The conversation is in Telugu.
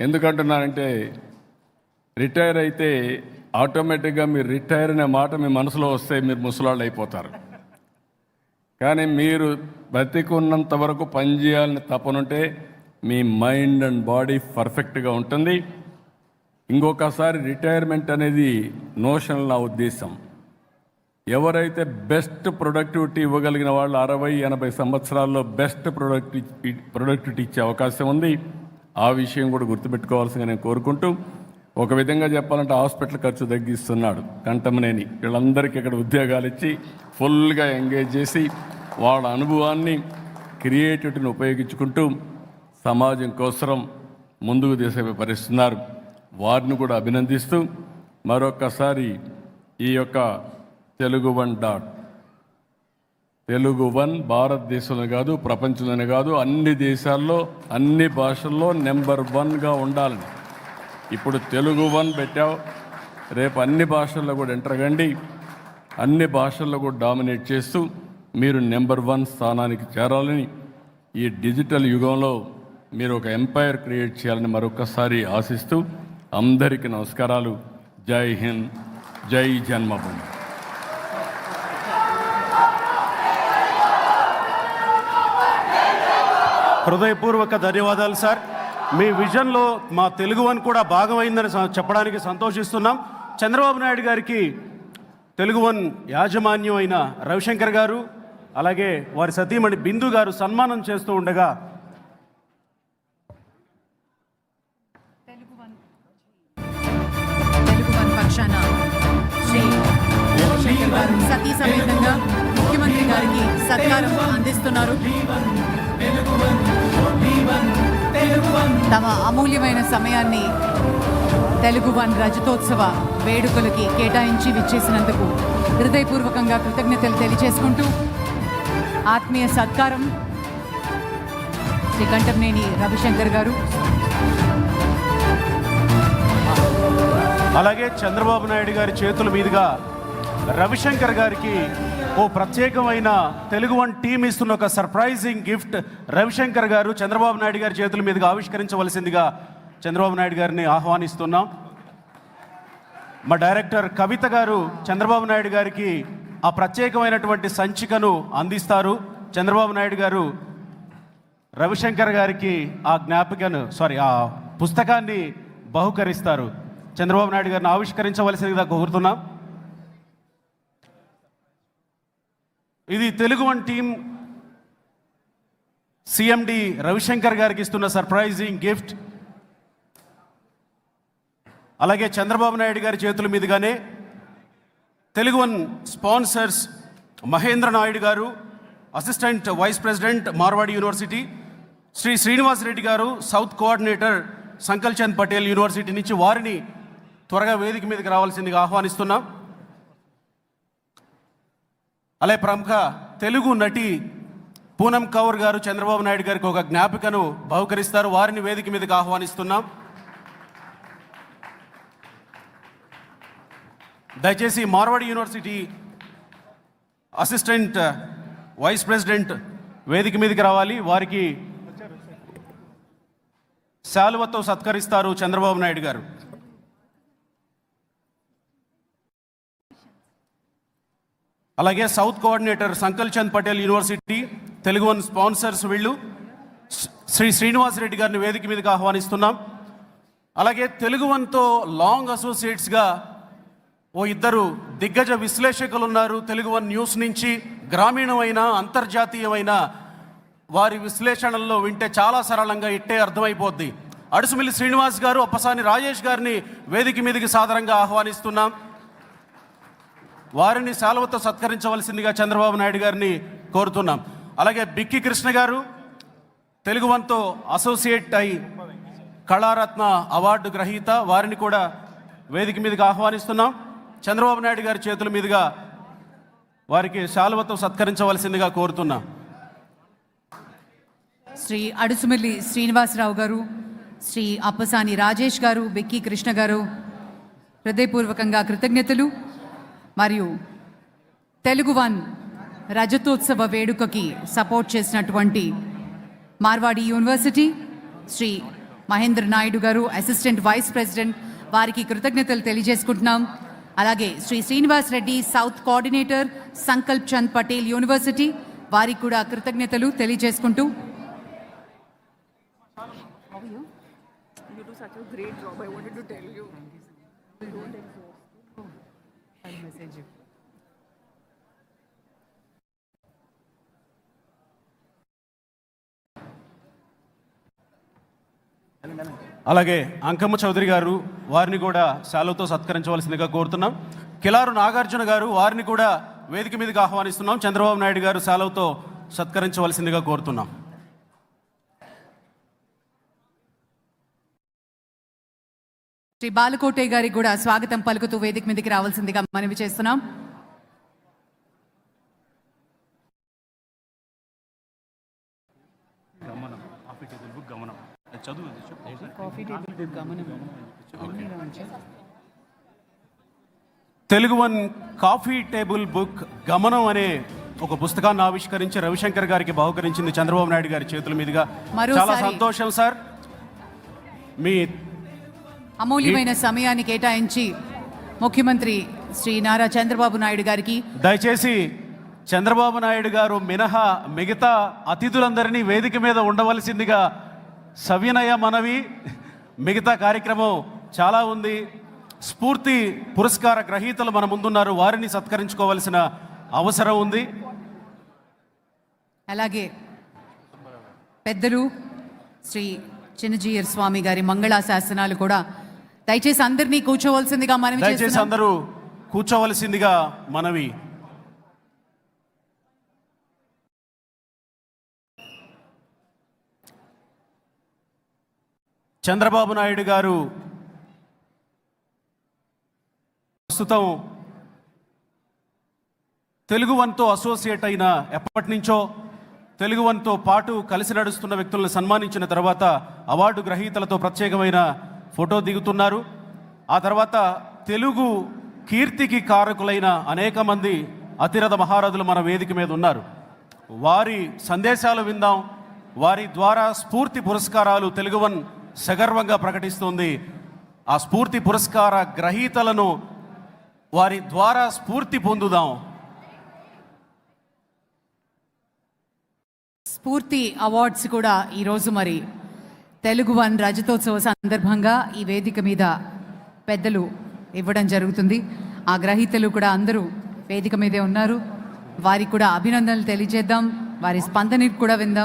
ఎందుకంటున్నానంటే రిటైర్ అయితే ఆటోమేటిక్గా మీరు రిటైర్ అనే మాట మీ మనసులో వస్తే మీరు ముసలాళ్ళు అయిపోతారు. కానీ మీరు బతికున్నంత వరకు పనిచేయాలని తపనుంటే మీ మైండ్ అండ్ బాడీ పర్ఫెక్ట్గా ఉంటుంది. ఇంకొకసారి రిటైర్మెంట్ అనేది నోషన్ నా ఉద్దేశం. ఎవరైతే బెస్ట్ ప్రొడక్టివిటీ ఇవ్వగలిగిన వాళ్ళు అరవై ఎనభై సంవత్సరాల్లో బెస్ట్ ప్రొడక్టి ప్రొడక్టివిటీ ఇచ్చే అవకాశం ఉంది. ఆ విషయం కూడా గుర్తుపెట్టుకోవాల్సిందిగా నేను కోరుకుంటూ ఒక విధంగా చెప్పాలంటే హాస్పిటల్ ఖర్చు తగ్గిస్తున్నాడు కంటమనేని వీళ్ళందరికీ ఇక్కడ ఉద్యోగాలు ఇచ్చి ఫుల్గా ఎంగేజ్ చేసి వాళ్ళ అనుభవాన్ని క్రియేటివిటీని ఉపయోగించుకుంటూ సమాజం కోసం ముందుకు తీసుకుపరిస్తున్నారు వారిని కూడా అభినందిస్తూ మరొకసారి ఈ యొక్క Telugu one dot Telugu one భారతదేశంలో కాదు ప్రపంచంలోనే కాదు అన్ని దేశాల్లో అన్ని భాషల్లో నెంబర్ వన్గా ఉండాలని ఇప్పుడు తెలుగు వన్ పెట్టావు. రేపు అన్ని భాషల్లో కూడా ఎంటర్ కండి అన్ని భాషల్లో కూడా డామినేట్ చేస్తూ మీరు నెంబర్ వన్ స్థానానికి చేరాలని ఈ డిజిటల్ యుగంలో మీరు ఒక ఎంపైర్ క్రియేట్ చేయాలని మరొకసారి ఆశిస్తూ అందరికీ నమస్కారాలు. జై హింద్ జై జన్మభూమి. హృదయపూర్వక ధన్యవాదాలు సార్. మీ విజన్లో మా తెలుగు వన్ కూడా భాగమైందని చెప్పడానికి సంతోషిస్తున్నాం. చంద్రబాబు నాయుడు గారికి తెలుగు వన్ యాజమాన్యం అయిన రవిశంకర్ గారు అలాగే వారి సతీమణి బిందు గారు సన్మానం చేస్తూ ఉండగా సతీ సమేతంగా ముఖ్యమంత్రి గారికి సత్కారం అందిస్తున్నారు. తమ అమూల్యమైన సమయాన్ని తెలుగు వన్ రజతోత్సవ వేడుకలకి కేటాయించి విచ్చేసినందుకు హృదయపూర్వకంగా కృతజ్ఞతలు తెలియజేసుకుంటూ ఆత్మీయ సత్కారం. శ్రీ కంటంనేని రవిశంకర్ గారు. అలాగే చంద్రబాబు నాయుడు గారి చేతుల మీదుగా రవిశంకర్ గారికి ఓ ప్రత్యేకమైన తెలుగు వన్ టీం ఇస్తున్న ఒక సర్ప్రైజింగ్ గిఫ్ట్ రవిశంకర్ గారు చంద్రబాబు నాయుడు గారి చేతుల మీదుగా ఆవిష్కరించవలసిందిగా చంద్రబాబు నాయుడు గారిని ఆహ్వానిస్తున్నాం. మా డైరెక్టర్ కవిత గారు చంద్రబాబు నాయుడు గారికి ఆ ప్రత్యేకమైనటువంటి సంచికను అందిస్తారు. చంద్రబాబు నాయుడు గారు రవిశంకర్ గారికి ఆ జ్ఞాపికను సారీ ఆ పుస్తకాన్ని బహుకరిస్తారు. చంద్రబాబు నాయుడు గారిని ఆవిష్కరించవలసిందిగా కోరుతున్నాం. ఇది Telugu one team CMD Ravishankar గారికి ఇస్తున్న సర్ప్రైజింగ్ గిఫ్ట్. అలాగే చంద్రబాబు నాయుడు గారి చేతుల మీదుగానే తెలుగు వన్ స్పాన్సర్స్ మహేంద్ర నాయుడు గారు assistant vice president Marwadi university Shri Srinivas Reddy గారు south coordinator Sankal Chand Patel university నుంచి వారిని త్వరగా వేదిక మీదకి రావాల్సిందిగా ఆహ్వానిస్తున్నాం. అలాగే ప్రముఖ తెలుగు నటి పూనం కౌర్ గారు చంద్రబాబు నాయుడు గారికి ఒక జ్ఞాపికను బహుకరిస్తారు. వారిని వేదిక మీదకి ఆహ్వానిస్తున్నాం. దయచేసి Marwadi university assistant vice president వేదిక మీదకి రావాలి. వారికి శాలువతో సత్కరిస్తారు చంద్రబాబు నాయుడు గారు. అలాగే south coordinator Sankal Chand Patel university Telugu one sponsors వీళ్ళు. శ్రీ- శ్రీనివాస్ రెడ్డి గారిని వేదిక మీదకి ఆహ్వానిస్తున్నాం. అలాగే తెలుగు వన్తో లాంగ్ అసోసియేట్స్గా ఓ ఇద్దరు దిగ్గజ విశ్లేషకులు ఉన్నారు తెలుగు వన్ న్యూస్ నుంచి గ్రామీణమైన అంతర్జాతీయమైన వారి విశ్లేషణల్లో వింటే చాలా సరళంగా ఇట్టే అర్థమైపోద్ది. అడుసుమిల్లి శ్రీనివాస్ గారు అప్పసాని రాజేష్ గారిని వేదిక మీదకి సాధారణంగా ఆహ్వానిస్తున్నాం. వారిని శాలువతో సత్కరించవలసిందిగా చంద్రబాబు నాయుడు గారిని కోరుతున్నాం. అలాగే బిక్కి కృష్ణ గారు తెలుగు వన్తో అసోసియేట్ అయి కళారత్న అవార్డు గ్రహీత వారిని కూడా వేదిక మీదకి ఆహ్వానిస్తున్నాం. చంద్రబాబు నాయుడు గారి చేతుల మీదుగా వారికి శాలువతో సత్కరించవలసిందిగా కోరుతున్నాం. శ్రీ అడుసుమిల్లి శ్రీనివాసరావు గారు శ్రీ అప్పసాని రాజేష్ గారు బెక్కి కృష్ణ గారు హృదయపూర్వకంగా కృతజ్ఞతలు. మరియు తెలుగు వన్ రజతోత్సవ వేడుకకి సపోర్ట్ చేసినటువంటి మార్వాడి యూనివర్సిటీ శ్రీ మహేంద్ర నాయుడు గారు అసిస్టెంట్ వైస్ ప్రెసిడెంట్ వారికి కృతజ్ఞతలు తెలియజేసుకుంటున్నాం అలాగే Shri Srinivas Reddy south coordinator Sankalp Chand Patel university వారికి కూడా కృతజ్ఞతలు తెలియజేసుకుంటూ You do such a great job. I wanted to tell you. అలాగే అంకమ్మ చౌదరి గారు వారిని కూడా శాలువతో సత్కరించవలసిందిగా కోరుతున్నాం. కిలారు నాగార్జున గారు వారిని కూడా వేదిక మీదకి ఆహ్వానిస్తున్నాం. చంద్రబాబు నాయుడు గారు శాలువతో సత్కరించవలసిందిగా కోరుతున్నాం. శ్రీ బాలకోటే గారికి కూడా స్వాగతం పలుకుతూ వేదిక మీదకి రావాల్సిందిగా మనవి చేస్తున్నాం. Telugu one coffee table book Gamanam అనే ఒక పుస్తకాన్ని ఆవిష్కరించి రవిశంకర్ గారికి బహుకరించింది చంద్రబాబు నాయుడు గారి చేతుల మీదుగా. చాలా సంతోషం సార్. మీ అమూల్యమైన సమయాన్ని కేటాయించి ముఖ్యమంత్రి శ్రీ నారా చంద్రబాబు నాయుడు గారికి దయచేసి చంద్రబాబు నాయుడు గారు మినహా మిగతా అతిథులందరినీ వేదిక మీద ఉండవలసిందిగా సవినయ మనవి. మిగతా కార్యక్రమం చాలా ఉంది. స్ఫూర్తి పురస్కార గ్రహీతలు మన ముందున్నారు. వారిని సత్కరించుకోవాల్సిన అవసరం ఉంది. అలాగే పెద్దలు శ్రీ చిన్నజీయర్ స్వామి గారి మంగళా శాసనాలు కూడా దయచేసి అందరినీ కూర్చోవలసిందిగా మనవి దయచేసి అందరూ కూర్చోవలసిందిగా మనవి. చంద్రబాబు నాయుడు గారు ప్రస్తుతం తెలుగు వన్తో అసోసియేట్ అయిన ఎప్పటి నుంచో తెలుగు వన్తో పాటు కలిసి నడుస్తున్న వ్యక్తులను సన్మానించిన తర్వాత అవార్డు గ్రహీతలతో ప్రత్యేకమైన ఫోటో దిగుతున్నారు. ఆ తర్వాత తెలుగు కీర్తికి కారకులైన అనేక మంది అతిరథ మహారథులు మన వేదిక మీద ఉన్నారు. వారి సందేశాలు విందాం. వారి ద్వారా స్ఫూర్తి పురస్కారాలు తెలుగు వన్ సగర్వంగా ప్రకటిస్తుంది. ఆ స్ఫూర్తి పురస్కార గ్రహీతలను వారి ద్వారా స్ఫూర్తి పొందుదాం. స్ఫూర్తి అవార్డ్స్ కూడా ఈరోజు మరి తెలుగు వన్ రజతోత్సవ సందర్భంగా ఈ వేదిక మీద పెద్దలు ఇవ్వడం జరుగుతుంది. ఆ గ్రహీతలు కూడా అందరూ వేదిక మీదే ఉన్నారు. వారికి కూడా అభినందనలు తెలియజేద్దాం. వారి స్పందనకి కూడా విందాం.